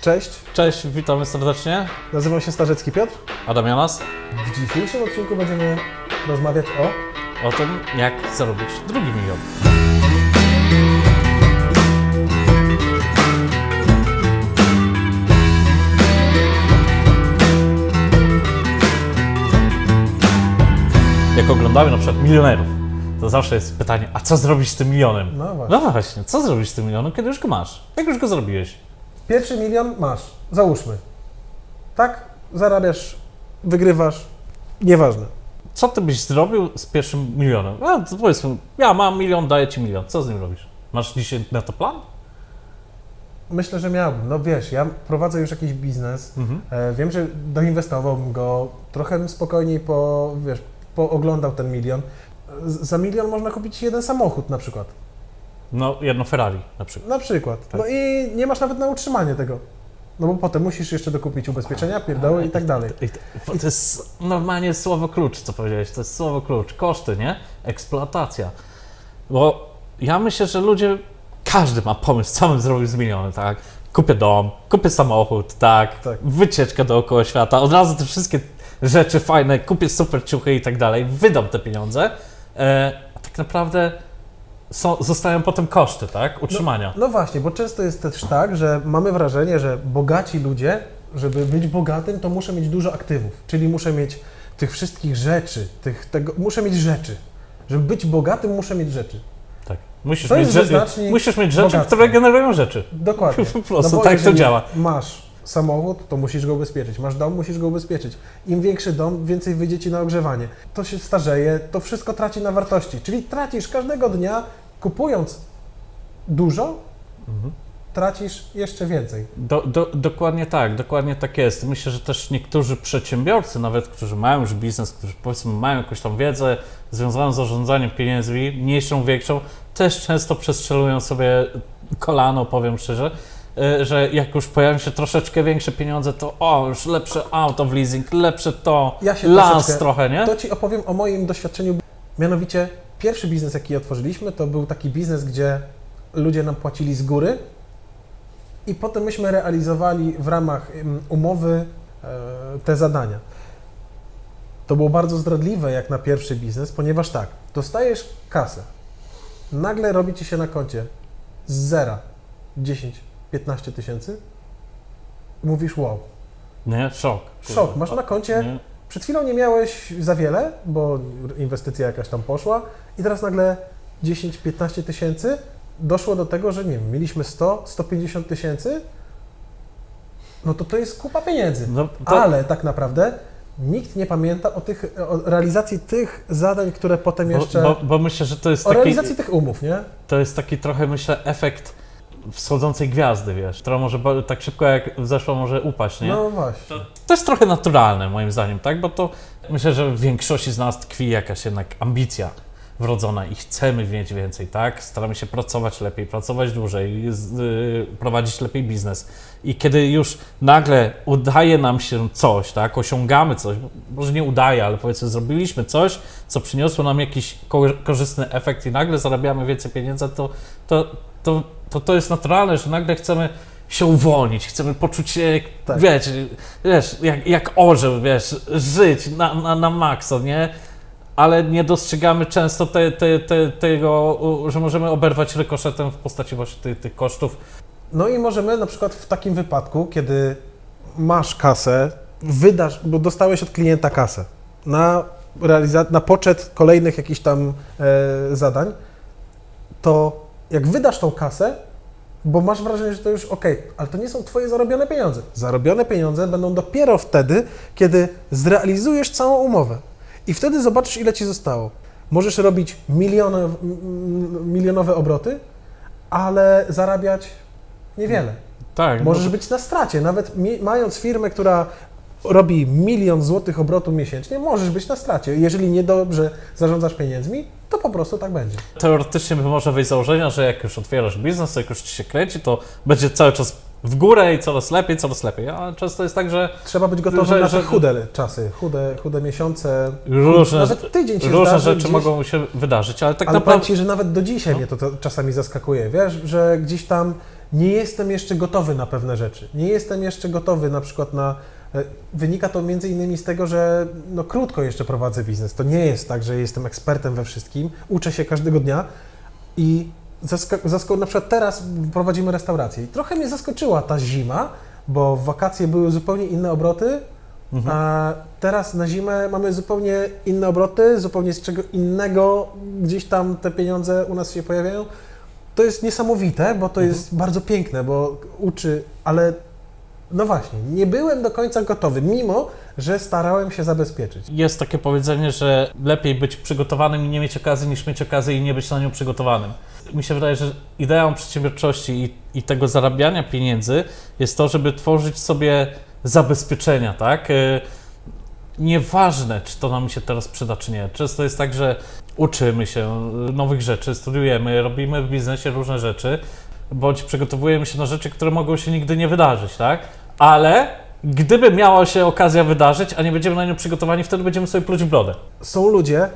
Cześć, Cześć, witamy serdecznie. nazywam się Starzecki Piotr. Adam Jonas. W dzisiejszym odcinku będziemy rozmawiać o... O tym, jak zarobić drugi milion. Jak oglądamy na przykład milionerów, to zawsze jest pytanie, a co zrobić z tym milionem? No właśnie. No właśnie, co zrobić z tym milionem, kiedy już go masz? Jak już go zrobiłeś? Pierwszy milion masz, załóżmy. Tak? Zarabiasz, wygrywasz, nieważne. Co ty byś zrobił z pierwszym milionem? A, to powiedzmy, ja mam milion, daję ci milion. Co z nim robisz? Masz dzisiaj na to plan? Myślę, że miałbym. No wiesz, ja prowadzę już jakiś biznes. E, wiem, że doinwestowałbym go, trochę spokojniej po, wiesz, pooglądał ten milion. Z, za milion można kupić jeden samochód na przykład. No, jedno Ferrari na przykład. Na przykład. Tak. No i nie masz nawet na utrzymanie tego. No bo potem musisz jeszcze dokupić ubezpieczenia, pierdoły i tak dalej. I to, to jest normalnie słowo klucz, co powiedziałeś. To jest słowo klucz. Koszty, nie? Eksploatacja. Bo ja myślę, że ludzie, każdy ma pomysł, co bym zrobił z milionem, tak? Kupię dom, kupię samochód, tak? Tak. Wycieczkę dookoła świata, od razu te wszystkie rzeczy fajne, kupię super ciuchy i tak dalej, wydam te pieniądze, e, a tak naprawdę są, zostają potem koszty, tak? Utrzymania. No właśnie, bo często jest też tak, że mamy wrażenie, że bogaci ludzie, żeby być bogatym, to muszę mieć dużo aktywów, czyli muszę mieć tych wszystkich rzeczy, tych, tego, muszę mieć rzeczy. Żeby być bogatym, muszę mieć rzeczy. Tak. Musisz To mieć, rzeczy, musisz mieć rzeczy, bogactwa. które generują rzeczy. Dokładnie. Po prostu bo tak to działa. Masz samochód, to musisz go ubezpieczyć. Masz dom, musisz go ubezpieczyć. Im większy dom, więcej wyjdzie ci na ogrzewanie. To się starzeje, to wszystko traci na wartości. Czyli tracisz każdego dnia, kupując dużo, Mhm. tracisz jeszcze więcej. Do, do, dokładnie tak, dokładnie tak jest. Myślę, że też niektórzy przedsiębiorcy, nawet którzy mają już biznes, którzy powiedzmy mają jakąś tam wiedzę związaną z zarządzaniem pieniędzmi, mniejszą, większą, też często przestrzelują sobie kolano, powiem szczerze, że jak już pojawią się troszeczkę większe pieniądze, to o, już lepsze auto w leasing, lepsze to, Ja się troszeczkę- trochę, nie? To Ci opowiem o moim doświadczeniu. Mianowicie, pierwszy biznes, jaki otworzyliśmy, to był taki biznes, gdzie ludzie nam płacili z góry i potem myśmy realizowali w ramach umowy e, te zadania. To było bardzo zdradliwe jak na pierwszy biznes, ponieważ tak, dostajesz kasę, nagle robi Ci się na koncie z zera 10-15 tysięcy, mówisz wow, Nie, szok. szok, masz na koncie Nie? przed chwilą nie miałeś za wiele, bo inwestycja jakaś tam poszła i teraz nagle 10-15 tysięcy doszło do tego, że nie wiem, mieliśmy 100-150 tysięcy, no to to jest kupa pieniędzy. No, to, Ale tak naprawdę nikt nie pamięta o, tych, o realizacji tych zadań, które potem jeszcze... bo, bo, bo myślę, że to jest o taki... realizacji tych umów, nie? to jest taki trochę, myślę, efekt wschodzącej gwiazdy, wiesz, która może ba- tak szybko jak wzeszła może upaść, nie? No właśnie. To jest trochę naturalne moim zdaniem, tak? Bo to myślę, że w większości z nas tkwi jakaś jednak ambicja wrodzona i chcemy mieć więcej, tak? Staramy się pracować lepiej, pracować dłużej, z, y, prowadzić lepiej biznes. I kiedy już nagle udaje nam się coś, tak? Osiągamy coś, może nie udaje, ale powiedzmy zrobiliśmy coś, co przyniosło nam jakiś ko- korzystny efekt i nagle zarabiamy więcej pieniędzy, to to, to, to, to jest naturalne, że nagle chcemy się uwolnić, chcemy poczuć się, jak, Tak. wiecie, wiesz, jak, jak orzeł, wiesz, żyć na, na, na maksa, nie? Ale nie dostrzegamy często te, te, te, tego, że możemy oberwać rykoszetem w postaci właśnie tych, tych kosztów. No i możemy na przykład w takim wypadku, kiedy masz kasę, wydasz, bo dostałeś od klienta kasę na, realiza- na poczet kolejnych jakichś tam e, zadań, to jak wydasz tą kasę, bo masz wrażenie, że to już ok, ale to nie są Twoje zarobione pieniądze. Zarobione pieniądze będą dopiero wtedy, kiedy zrealizujesz całą umowę. I wtedy zobaczysz, ile Ci zostało. Możesz robić miliony, milionowe obroty, ale zarabiać niewiele. Tak, Możesz no, być na stracie. Nawet mając firmę, która robi milion złotych obrotu miesięcznie, możesz być na stracie. Jeżeli niedobrze zarządzasz pieniędzmi, to po prostu tak będzie. teoretycznie może wyjść z założenia, że jak już otwierasz biznes, jak już ci się kręci, to będzie cały czas w górę i coraz lepiej, coraz lepiej. A często jest tak, że Trzeba być gotowym Że- na że- te chude czasy, chude, chude miesiące. różne, Nawet tydzień się różne rzeczy gdzieś, mogą się wydarzyć, ale tak Ale naprawdę... Ci, że nawet do dzisiaj No. mnie to, to czasami zaskakuje, wiesz, że gdzieś tam nie jestem jeszcze gotowy na pewne rzeczy. Nie jestem jeszcze gotowy na przykład na. E, Wynika to między innymi z tego, że no, krótko jeszcze prowadzę biznes. To nie jest tak, że jestem ekspertem we wszystkim. Uczę się każdego dnia i zasko- na przykład teraz prowadzimy restaurację. I trochę mnie zaskoczyła ta zima, bo w wakacje były zupełnie inne obroty, a teraz na zimę mamy zupełnie inne obroty, zupełnie z czego innego gdzieś tam te pieniądze u nas się pojawiają. To jest niesamowite, bo to jest bardzo piękne, bo uczy, ale no właśnie, nie byłem do końca gotowy, mimo że starałem się zabezpieczyć. Jest takie powiedzenie, że lepiej być przygotowanym i nie mieć okazji, niż mieć okazję i nie być na nią przygotowanym. Mi się wydaje, że ideą przedsiębiorczości i, i tego zarabiania pieniędzy jest to, żeby tworzyć sobie zabezpieczenia, tak? Y, Nieważne, czy to nam się teraz przyda, czy nie. Często jest tak, że uczymy się nowych rzeczy, studiujemy, robimy w biznesie różne rzeczy, bądź przygotowujemy się na rzeczy, które mogą się nigdy nie wydarzyć, tak? Ale gdyby miała się okazja wydarzyć, a nie będziemy na nią przygotowani, wtedy będziemy sobie pluć w brodę. Są ludzie,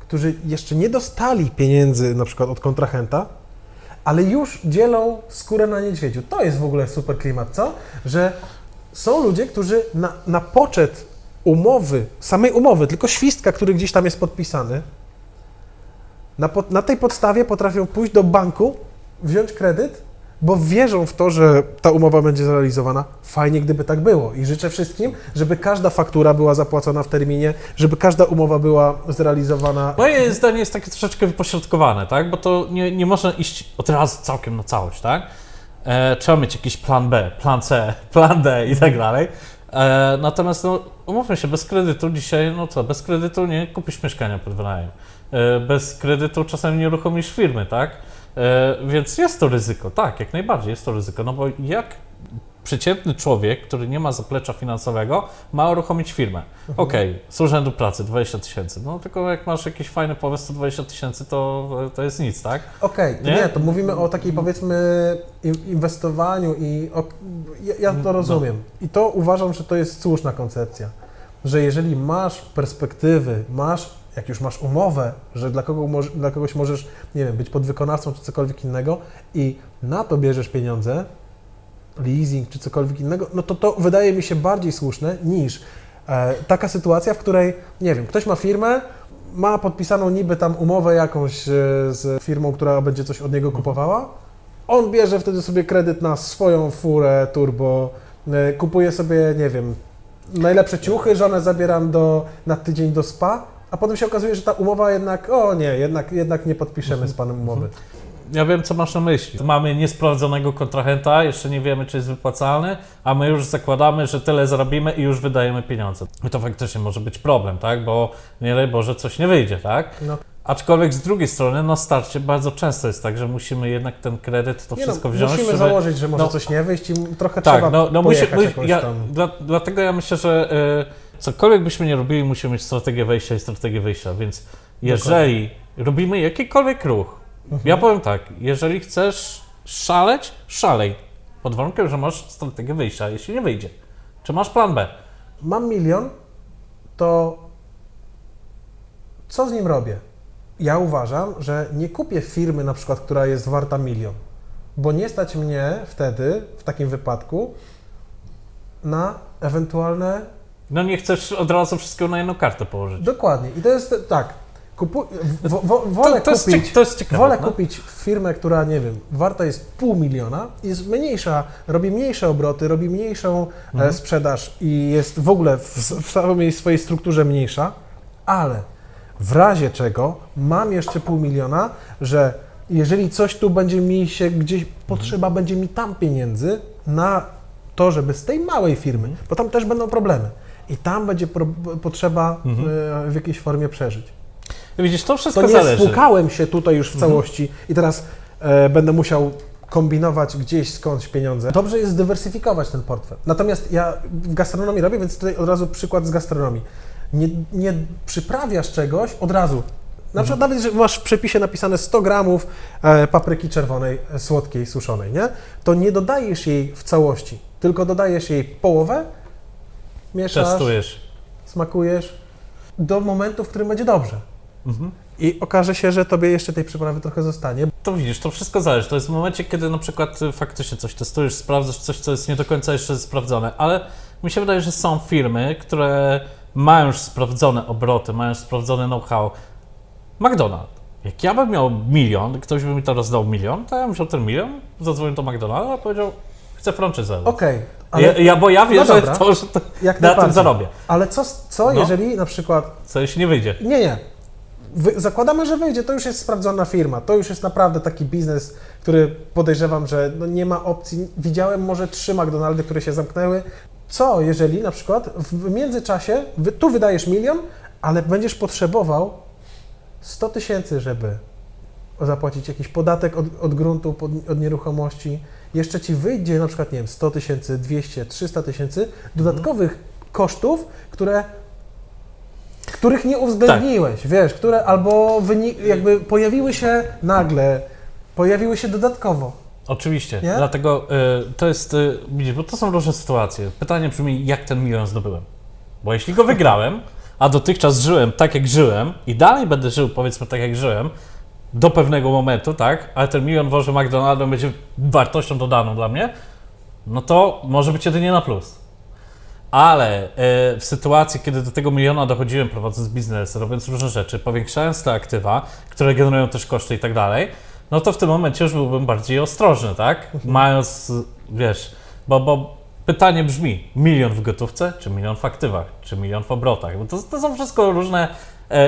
którzy jeszcze nie dostali pieniędzy na przykład od kontrahenta, ale już dzielą skórę na niedźwiedziu. To jest w ogóle super klimat, co? Że są ludzie, którzy na, na poczet umowy, samej umowy, tylko świstka, który gdzieś tam jest podpisany, na, pod, na tej podstawie potrafią pójść do banku, wziąć kredyt, bo wierzą w to, że ta umowa będzie zrealizowana. Fajnie, gdyby tak było. I życzę wszystkim, żeby każda faktura była zapłacona w terminie, żeby każda umowa była zrealizowana. Moje zdanie jest takie troszeczkę wypośrodkowane, tak? Bo to nie, nie można iść od razu całkiem na całość, tak? E, trzeba mieć jakiś plan B, plan C, plan D i tak dalej. E, natomiast no, umówmy się, bez kredytu dzisiaj, no co, bez kredytu nie kupisz mieszkania pod wynajem. E, bez kredytu czasem nie uruchomisz firmy, tak? E, więc jest to ryzyko, tak, jak najbardziej jest to ryzyko, no bo jak przeciętny człowiek, który nie ma zaplecza finansowego, ma uruchomić firmę. Okej, z urzędu pracy 20 tysięcy, no tylko jak masz jakiś fajny pomysł, to 20 tysięcy to, to jest nic, tak? Okej, to Nie? nie? to mówimy o takiej powiedzmy in- inwestowaniu i o, ja, ja to rozumiem. I to uważam, że to jest słuszna koncepcja, że jeżeli masz perspektywy, masz, jak już masz umowę, że dla, kogo, dla kogoś możesz, nie wiem, być podwykonawcą czy cokolwiek innego i na to bierzesz pieniądze, leasing czy cokolwiek innego, no to to wydaje mi się bardziej słuszne niż e, taka sytuacja, w której, nie wiem, ktoś ma firmę, ma podpisaną niby tam umowę jakąś e, z firmą, która będzie coś od niego kupowała, on bierze wtedy sobie kredyt na swoją furę turbo, e, kupuje sobie, nie wiem, najlepsze ciuchy, żonę zabieram do, na tydzień do spa, a potem się okazuje, że ta umowa jednak, o nie, jednak, jednak nie podpiszemy z panem umowy. Ja wiem, co masz na myśli. Mamy niesprawdzonego kontrahenta, jeszcze nie wiemy, czy jest wypłacalny, a my już zakładamy, że tyle zarobimy i już wydajemy pieniądze. I to faktycznie może być problem, tak? Bo nie daj Boże, coś nie wyjdzie, tak? No. Aczkolwiek z drugiej strony, na starcie bardzo często jest tak, że musimy jednak ten kredyt, to Nie wszystko no, wziąć. musimy żeby- założyć, że może no. coś nie wyjść i trochę Tak, trzeba no, no musi, jakąś ja, tam... dla, dlatego ja myślę, że y, cokolwiek byśmy nie robili, musimy mieć strategię wejścia i strategię wyjścia, więc jeżeli robimy jakikolwiek ruch, Mhm. ja powiem tak, jeżeli chcesz szaleć, szalej, pod warunkiem, że masz strategię wyjścia, jeśli nie wyjdzie. Czy masz plan B? mam milion, to co z nim robię? Ja uważam, że nie kupię firmy na przykład, która jest warta milion, bo nie stać mnie wtedy, w takim wypadku, na ewentualne... No nie chcesz od razu wszystkiego na jedną kartę położyć. Dokładnie. I to jest tak, kupu... wo, wo, wolę to, jest, kupić... to jest ciekawe. Wolę no? kupić firmę, która, nie wiem, warta jest pół miliona, jest mniejsza, robi mniejsze obroty, robi mniejszą Mhm. e, sprzedaż i jest w ogóle w, w samej swojej strukturze mniejsza, ale w razie czego mam jeszcze pół miliona, że jeżeli coś tu będzie mi się gdzieś, potrzeba będzie mi tam pieniędzy na to, żeby z tej małej firmy, bo tam też będą problemy i tam będzie pro, potrzeba Mhm. e, w jakiejś formie przeżyć. Widzisz, to wszystko To nie zależy. spłukałem się tutaj już w całości i teraz e, będę musiał kombinować gdzieś skądś pieniądze. Dobrze jest zdywersyfikować ten portfel. Natomiast ja w gastronomii robię, więc tutaj od razu przykład z gastronomii. Nie, nie przyprawiasz czegoś od razu. Na przykład nawet, że masz w przepisie napisane 100 gramów e, papryki czerwonej, e, słodkiej, suszonej, nie? To nie dodajesz jej w całości, tylko dodajesz jej połowę, mieszasz, Testujesz. smakujesz do momentu, w którym będzie dobrze. Mhm. I okaże się, że tobie jeszcze tej przyprawy trochę zostanie. to widzisz, to wszystko zależy. To jest w momencie, kiedy na przykład y, faktycznie coś testujesz, sprawdzasz coś, co jest nie do końca jeszcze sprawdzone, ale mi się wydaje, że są firmy, które mają już sprawdzone obroty, mają już sprawdzone know-how. McDonald's. Jak ja bym miał milion, ktoś by mi teraz dał milion, to ja bym wziął ten milion, zadzwonił do McDonalda i powiedział, chcę franczyzę. Okej, ale Ja, ja, bo ja wierzę dobra. w to, że to, jak na tym zarobię. Ale co, co No. jeżeli na przykład Co jeśli nie wyjdzie? Nie, nie. Wy, zakładamy, że wyjdzie, to już jest sprawdzona firma. To już jest naprawdę taki biznes, który podejrzewam, że no nie ma opcji. Widziałem może trzy McDonaldy, które się zamknęły. Co jeżeli na przykład w międzyczasie wy, tu wydajesz milion, ale będziesz potrzebował 100 tysięcy, żeby zapłacić jakiś podatek od, od gruntu, od nieruchomości. Jeszcze ci wyjdzie na przykład, nie wiem, 100 tysięcy, 200, 300 tysięcy dodatkowych kosztów, które których nie uwzględniłeś, wiesz, które albo wynik, jakby pojawiły się nagle, pojawiły się dodatkowo. Oczywiście, Nie? dlatego y, to jest, y, widzisz, bo to są różne sytuacje. Pytanie brzmi, jak ten milion zdobyłem? Bo jeśli go wygrałem, a dotychczas żyłem tak, jak żyłem i dalej będę żył, powiedzmy, tak, jak żyłem, do pewnego momentu, tak, ale ten milion Boże McDonaldem będzie wartością dodaną dla mnie, no to może być jedynie na plus. Ale e, w sytuacji, kiedy do tego miliona dochodziłem, prowadząc biznes, robiąc różne rzeczy, powiększając te aktywa, które generują też koszty i tak dalej, no to w tym momencie już byłbym bardziej ostrożny, tak? Mając, wiesz, bo, bo pytanie brzmi, milion w gotówce, czy milion w aktywach, czy milion w obrotach? Bo to, to są wszystko różne,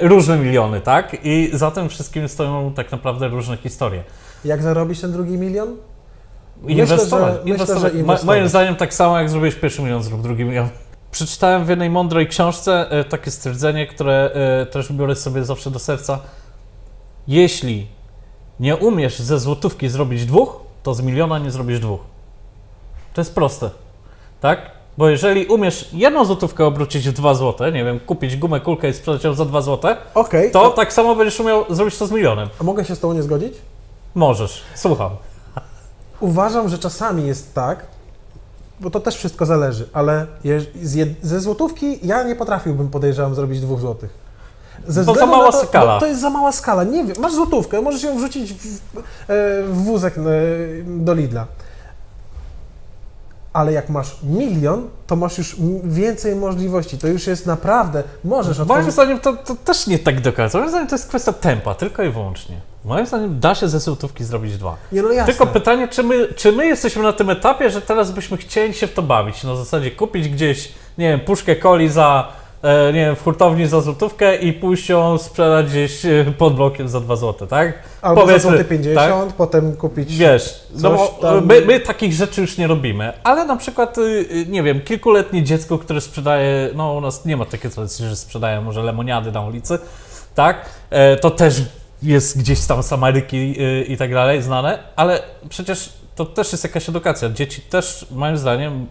różne miliony, tak? I za tym wszystkim stoją tak naprawdę różne historie. Jak zarobić ten drugi milion? Myślę, Inwestować. myślę, że inwestować. Moim zdaniem tak samo jak zrobiłeś pierwszy milion, zrób drugi milion. Przeczytałem w jednej mądrej książce e, takie stwierdzenie, które e, też biorę sobie zawsze do serca. Jeśli nie umiesz ze złotówki zrobić dwóch, to z miliona nie zrobisz dwóch. To jest proste. Tak? Bo jeżeli umiesz jedną złotówkę obrócić w dwa złote, nie wiem, kupić gumę, kulkę i sprzedać ją za dwa złote, Okej, to tak samo będziesz umiał zrobić to z milionem. a mogę się z Tobą nie zgodzić? Możesz. Słucham. Uważam, że czasami jest tak, bo to też wszystko zależy, ale je, z jed, ze złotówki ja nie potrafiłbym, podejrzewam, zrobić dwóch złotych. Ze To za względu mała na to, skala. bo To jest za mała skala. Nie wiem, masz złotówkę, możesz ją wrzucić w, e, w wózek e, do Lidla. Ale jak masz milion, to masz już więcej możliwości. To już jest naprawdę, możesz Moim otworzyć... zdaniem to, to też nie tak do końca. Moim zdaniem to jest kwestia tempa, tylko i wyłącznie. Moim zdaniem da się ze złotówki zrobić dwa. Nie, no jasne. Tylko pytanie, czy my, czy my jesteśmy na tym etapie, że teraz byśmy chcieli się w to bawić? Na zasadzie kupić gdzieś, nie wiem, puszkę coli za, nie wiem, w hurtowni za złotówkę i pójść ją sprzedać gdzieś e, pod blokiem za dwa złote, tak? Albo powiedzmy, za złoty 50, potem kupić... Wiesz, no bo tam- my, my takich rzeczy już nie robimy, ale na przykład, y, y, nie wiem, kilkuletnie dziecko, które sprzedaje, no u nas nie ma takiej tradycji, że sprzedają może lemoniady na ulicy, tak? E, to też jest gdzieś tam z Ameryki y, i tak dalej znane, ale przecież to też jest jakaś edukacja. Dzieci też, moim zdaniem,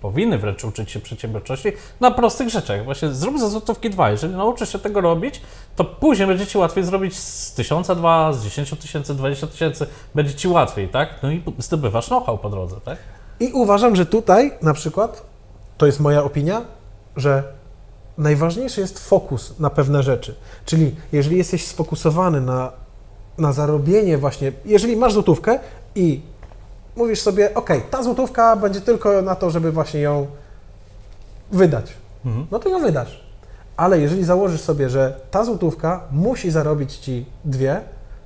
powinny wręcz uczyć się przedsiębiorczości na prostych rzeczach. Właśnie zrób za złotówki dwa. Jeżeli nauczysz się tego robić, to później będzie Ci łatwiej zrobić z tysiąca dwa, z 10 tysięcy, 20 tysięcy. Będzie Ci łatwiej, tak? No i zdobywasz know-how po drodze, tak? I uważam, że tutaj na przykład, to jest moja opinia, że najważniejszy jest fokus na pewne rzeczy. Czyli jeżeli jesteś sfokusowany na, na zarobienie właśnie, jeżeli masz złotówkę i mówisz sobie, ok, ta złotówka będzie tylko na to, żeby właśnie ją wydać, Mhm. no to ją wydasz. Ale jeżeli założysz sobie, że ta złotówka musi zarobić ci dwie,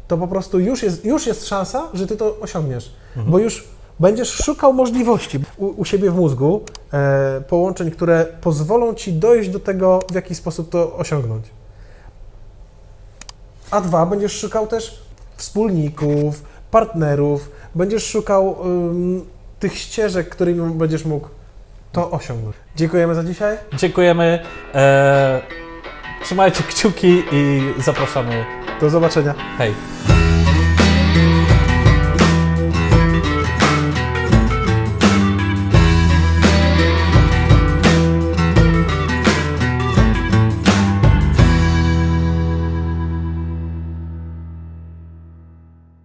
to po prostu już jest, już jest szansa, że ty to osiągniesz. Bo już będziesz szukał możliwości u, u siebie w mózgu, e, połączeń, które pozwolą ci dojść do tego, w jaki sposób to osiągnąć. A dwa, będziesz szukał też wspólników, partnerów, będziesz szukał ym, tych ścieżek, którymi będziesz mógł to osiągnąć. Dziękujemy za dzisiaj. Dziękujemy. E, trzymajcie kciuki i zapraszamy. Do zobaczenia. Hej.